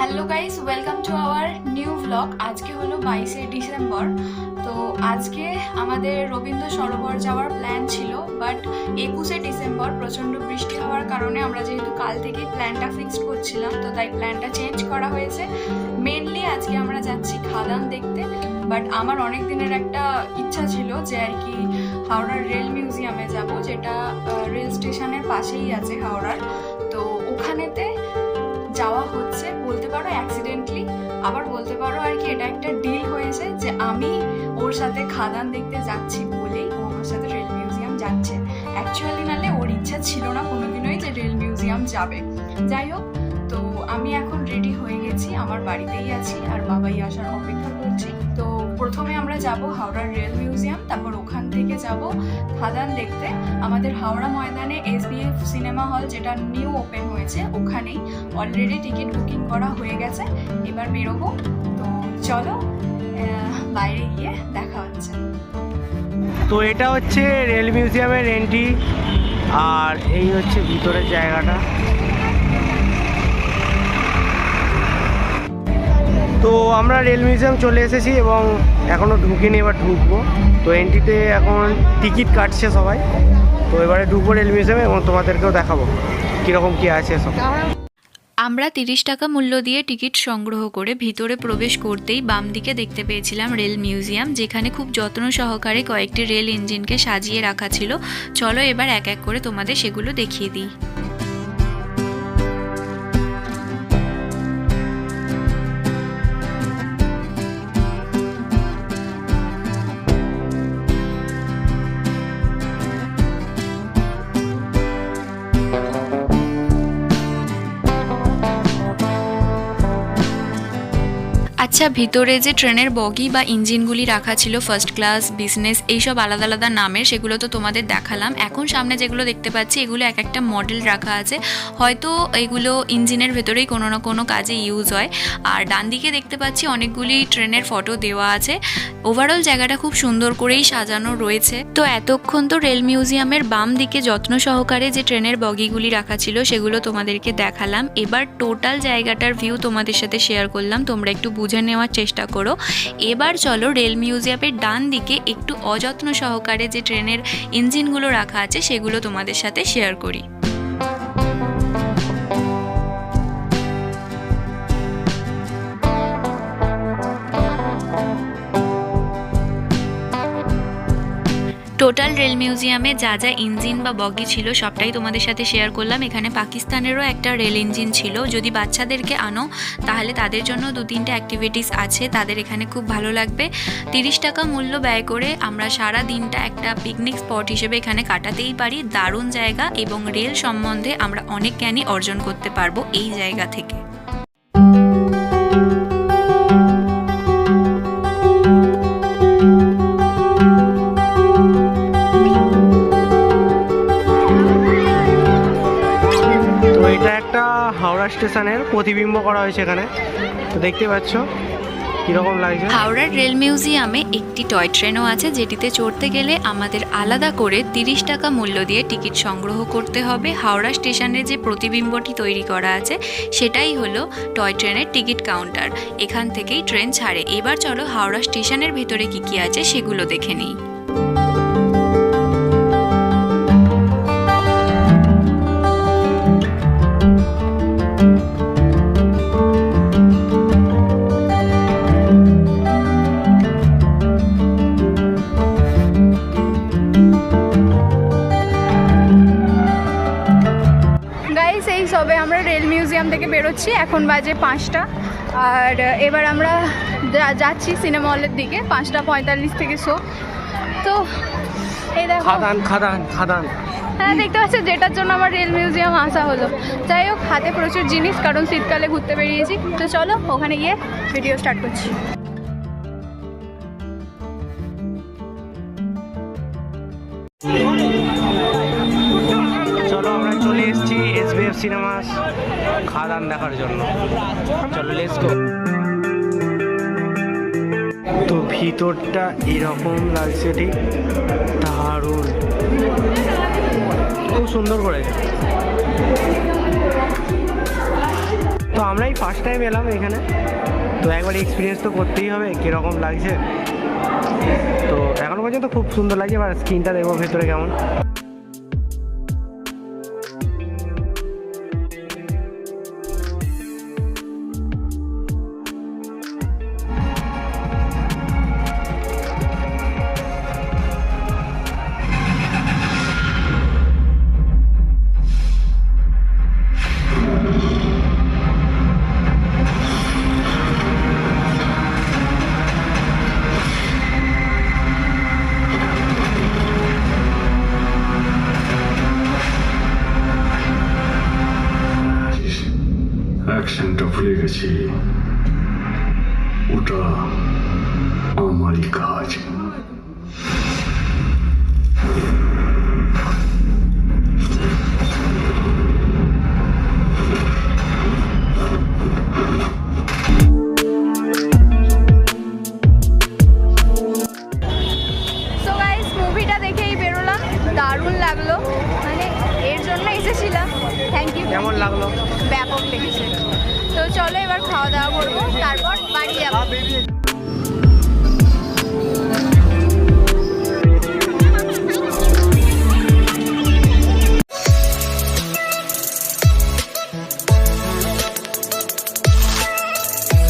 Hello guys welcome to our new blog আজকে হলো বাইশে ডিসেম্বর। তো আজকে আমাদের রবীন্দ্র সরোবর যাওয়ার প্ল্যান ছিল বাট একুশে ডিসেম্বর প্রচণ্ড বৃষ্টি হওয়ার কারণে আমরা যেহেতু কাল থেকেই প্ল্যানটা ফিক্সড করছিলাম, তো তাই প্ল্যানটা চেঞ্জ করা হয়েছে। মেনলি আজকে আমরা যাচ্ছি খাদান দেখতে বাট আমার অনেক দিনের একটা ইচ্ছা ছিল যে আর কি হাওড়ার রেল মিউজিয়ামে যাব, যেটা রেল স্টেশনের পাশেই আছে হাওড়ার। তো ওখানেতে যাওয়া হচ্ছে, বলতে পারো অ্যাক্সিডেন্টলি আবার বলতে পারো আর কি এটা একটা ডিল হয়েছে যে আমি ওর সাথে খাদান দেখতে যাচ্ছি বলেই ও আমার সাথে রেল মিউজিয়াম যাচ্ছে। অ্যাকচুয়ালি নালে ওর ইচ্ছা ছিল না কোনোদিনই যে রেল মিউজিয়াম যাবে। যাই হোক, তো আমি এখন রেডি হয়ে গেছি, আমার বাড়িতেই আছি আর বাবাই আসার অপেক্ষা করছি। তো প্রথমে আমরা যাব হাওড়ার রেল মিউজিয়াম থেকে যাব, খাদান দেখতে। আমাদের হাওড়া ময়দানে এসবিএফ সিনেমা হল যেটা নিউ ওপেন হয়েছে, ওখানেই অলরেডি টিকিট বুকিং করা হয়ে গেছে। এবার বেরোবো। তো চলো বাইরে গিয়ে দেখা হচ্ছে। তো এটা হচ্ছে রেল মিউজিয়ামের এন্ট্রি আর এই হচ্ছে ভিতরের জায়গাটা। তো আমরা রেল মিউজিয়াম চলে এসেছি এবং এখনও ঢুকিনি, এবার ঢুকবো। তো এন্ট্রিতে এখন টিকিট কাটছে সবাই। তো এবারে ঢুকবো রেল মিউজিয়ামে এবং তোমাদেরকেও দেখাবো কীরকম কী আছে সব। আমরা তিরিশ টাকা মূল্য দিয়ে টিকিট সংগ্রহ করে ভিতরে প্রবেশ করতেই বাম দিকে দেখতে পেয়েছিলাম রেল মিউজিয়াম, যেখানে খুব যত্ন সহকারে কয়েকটি রেল ইঞ্জিনকে সাজিয়ে রাখা ছিল। চলো এবার এক এক করে তোমাদের সেগুলো দেখিয়ে দিই। আচ্ছা ভিতরে যে ট্রেনের বগি বা ইঞ্জিনগুলি রাখা ছিল ফার্স্ট ক্লাস বিজনেস এইসব আলাদা আলাদা নামের, সেগুলো তো তোমাদের দেখালাম। এখন সামনে যেগুলো দেখতে পাচ্ছি, এগুলো এক একটা মডেল রাখা আছে। হয়তো এগুলো ইঞ্জিনের ভেতরেই কোনো না কোনো কাজে ইউজ হয়। আর ডান দিকে দেখতে পাচ্ছি, অনেকগুলি ট্রেনের ফটো দেওয়া আছে। ওভারঅল জায়গাটা খুব সুন্দর করেই সাজানো রয়েছে। তো এতক্ষণ তো রেল মিউজিয়ামের বাম দিকে যত্ন সহকারে যে ট্রেনের বগিগুলি রাখা ছিল, সেগুলো তোমাদেরকে দেখালাম। এবার টোটাল জায়গাটার ভিউ তোমাদের সাথে শেয়ার করলাম। তোমরা একটু বুঝে নেওয়ার চেষ্টা করো। এবার চলো রেল মিউজিয়ামের ডান দিকে একটু অযত্ন সহকারে যে ট্রেনের ইঞ্জিনগুলো রাখা আছে সেগুলো তোমাদের সাথে শেয়ার করি। টোটাল রেল মিউজিয়ামে যা যা ইঞ্জিন বা বগি ছিল, সবটাই তোমাদের সাথে শেয়ার করলাম। এখানে পাকিস্তানেরও একটা রেল ইঞ্জিন ছিল। যদি বাচ্চাদেরকে আনো, তাহলে তাদের জন্য দু তিনটে অ্যাক্টিভিটিস আছে। তাদের এখানে খুব ভালো লাগবে। তিরিশ টাকা মূল্য ব্যয় করে আমরা সারা দিনটা একটা পিকনিক স্পট হিসেবে এখানে কাটাতেই পারি। দারুণ জায়গা এবং রেল সম্বন্ধে আমরা অনেক জ্ঞানই অর্জন করতে পারব এই জায়গা থেকে। একটা হাওড়া স্টেশনের প্রতিবিম্ব করা হয়েছে এখানে। দেখতে পাচ্ছ কীরকম লাগছে। হাওড়ার রেল মিউজিয়ামে একটি টয় ট্রেনও আছে যেটিতে চড়তে গেলে আমাদের আলাদা করে তিরিশ টাকা মূল্য দিয়ে টিকিট সংগ্রহ করতে হবে। হাওড়া স্টেশনে যে প্রতিবিম্বটি তৈরি করা আছে, সেটাই হলো টয় ট্রেনের টিকিট কাউন্টার। এখান থেকেই ট্রেন ছাড়ে। এবার চলো হাওড়া স্টেশনের ভেতরে কি কি আছে সেগুলো দেখে নিই। মিউজিয়াম থেকে বেরোচ্ছি এখন বাজে পাঁচটা। আর এবার আমরা যাচ্ছি সিনেমা হলের দিকে পাঁচটা পঁয়তাল্লিশ থেকে শো তো এই দেখো। খাদান খাদান খাদান। হ্যাঁ দেখতে পাচ্ছি যেটার জন্য আমার রেল মিউজিয়াম আসা হলো। যাই হোক হাতে প্রচুর জিনিস কারণ শীতকালে ঘুরতে বেরিয়েছি। তো চলো ওখানে গিয়ে ভিডিও স্টার্ট করছি। এসেছি এসবিএফ সিনেমাস খাদান দেখার জন্য। চলো লেটস গো তো ভিতরটা এরকম লাগছে ঠিক, দারুণ। খুব সুন্দর করে। তো আমরাই ফার্স্ট টাইম এলাম এখানে। তো একবার এক্সপিরিয়েন্স তো করতেই হবে, কীরকম লাগছে। তো এখনও পর্যন্ত খুব সুন্দর লাগছে, এবার স্ক্রিনটা দেখব ভেতরে কেমন। অ্যাকশনটা ভুলে গেছি ওটা আমারই কাজ কেমন লাগল? ব্যাপক লেগেছে। তো চলো এবার খাওয়া দাওয়া করব তারপর বাড়ি যাব।